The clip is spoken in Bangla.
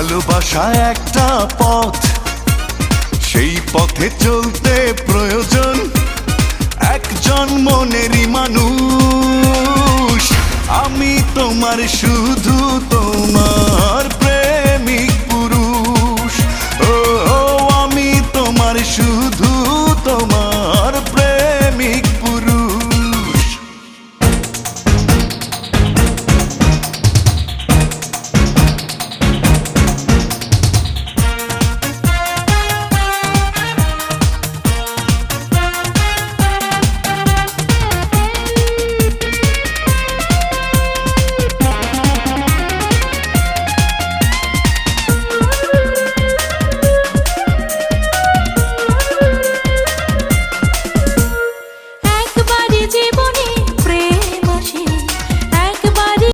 ভালোবাসা একটা পথ। সেই পথে চলতে প্রয়োজন একজন মনেরই মানুষ। আমি তোমার শুধু তোমার